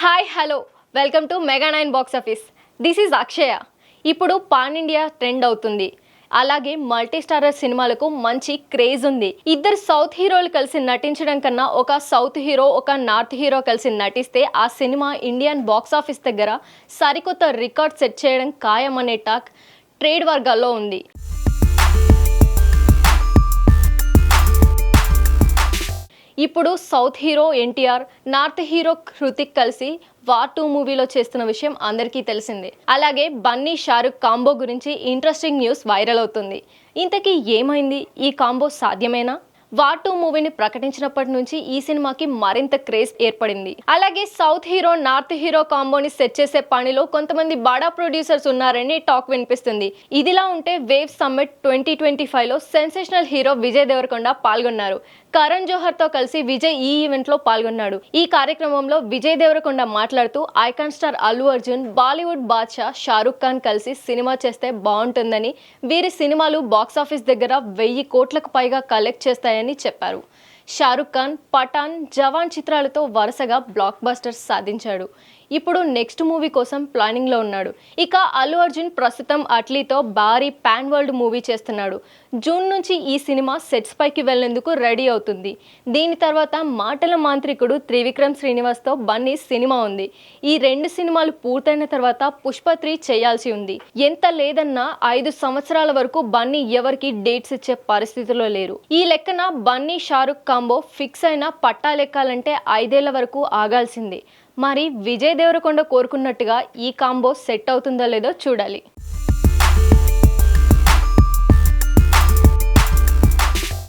Hi hello welcome to mega nine box office this is Akshaya ఇప్పుడు pan India trend అవుతుంది. అలాగే multi starrer సినిమాలకు మంచి craze ఉంది. ఇద్దరు సౌత్ హీరోలు కలిసి నటించడం కన్నా ఒక సౌత్ హీరో ఒక నార్త్ హీరో కలిసి నటిస్తే ఆ సినిమా ఇండియన్ బాక్స్ ఆఫీస్ దగ్గర సరికొత్త రికార్డ్ సెట్ చేయడం ఖాయం అనే టాక్ ట్రేడ్ వర్గాల్లో ఉంది. ఇప్పుడు south hero NTR north hero Hrithik కలిసి వార్ టూ మూవీలో చేస్తున్న విషయం అందరికీ తెలిసిందే. అలాగే బన్నీ షారుఖ్ కాంబో గురించి ఇంట్రెస్టింగ్ న్యూస్ వైరల్ అవుతుంది. ఇంతకీ ఏమైంది? ఈ కాంబో సాధ్యమేనా? వార్ టూ మూవీని ప్రకటించినప్పటి నుంచి ఈ సినిమాకి మరింత క్రేజ్ ఏర్పడింది. అలాగే సౌత్ హీరో నార్త్ హీరో కాంబోని సెట్ చేసే పనిలో కొంతమంది బాడా ప్రొడ్యూసర్స్ ఉన్నారని టాక్ వినిపిస్తుంది. ఇదిలా ఉంటే వేవ్ సమ్మిట్ ట్వంటీ ట్వంటీ ఫైవ్లో సెన్సేషనల్ హీరో విజయ్ దేవరకొండ పాల్గొన్నారు. కరణ్ జోహర్తో కలిసి విజయ్ ఈ ఈవెంట్లో పాల్గొన్నాడు. ఈ కార్యక్రమంలో విజయ్ దేవరకొండ మాట్లాడుతూ ఐకాన్ స్టార్ అల్లు అర్జున్ బాలీవుడ్ బాద్షా షారుఖ్ ఖాన్ కలిసి సినిమా చేస్తే బాగుంటుందని వీరి సినిమాలు బాక్సాఫీస్ దగ్గర వెయ్యి కోట్లకు పైగా కలెక్ట్ చేస్తాయి ఉంటాయని చెప్పారు. షారుఖ్ ఖాన్ పఠాన్ జవాన్ చిత్రాలతో వరుసగా బ్లాక్ బస్టర్స్ సాధించాడు. ఇప్పుడు నెక్స్ట్ మూవీ కోసం ప్లానింగ్లో ఉన్నాడు. ఇక అల్లు అర్జున్ ప్రస్తుతం అట్లీతో భారీ పాన్ వరల్డ్ మూవీ చేస్తున్నాడు. జూన్ నుంచి ఈ సినిమా సెట్స్ పైకి వెళ్ళేందుకు రెడీ అవుతుంది. దీని తర్వాత మాటల మాంత్రికుడు త్రివిక్రమ్ శ్రీనివాస్తో బన్నీ సినిమా ఉంది. ఈ రెండు సినిమాలు పూర్తయిన తర్వాత పుష్ప త్రీ చేయాల్సి ఉంది. ఎంత లేదన్నా ఐదు సంవత్సరాల వరకు బన్నీ ఎవరికి డేట్స్ ఇచ్చే పరిస్థితిలో లేరు. ఈ లెక్కన బన్నీ షారుఖ్ ఖాన్ కాంబో ఫిక్స్ అయిన పట్టా లెక్కాలంటే ఐదేళ్ళ వరకు ఆగాల్సింది. మరి విజయ్ దేవరకొండ కోరుకున్నట్టుగా ఈ కాంబో సెట్ అవుతుందో లేదో చూడాలి.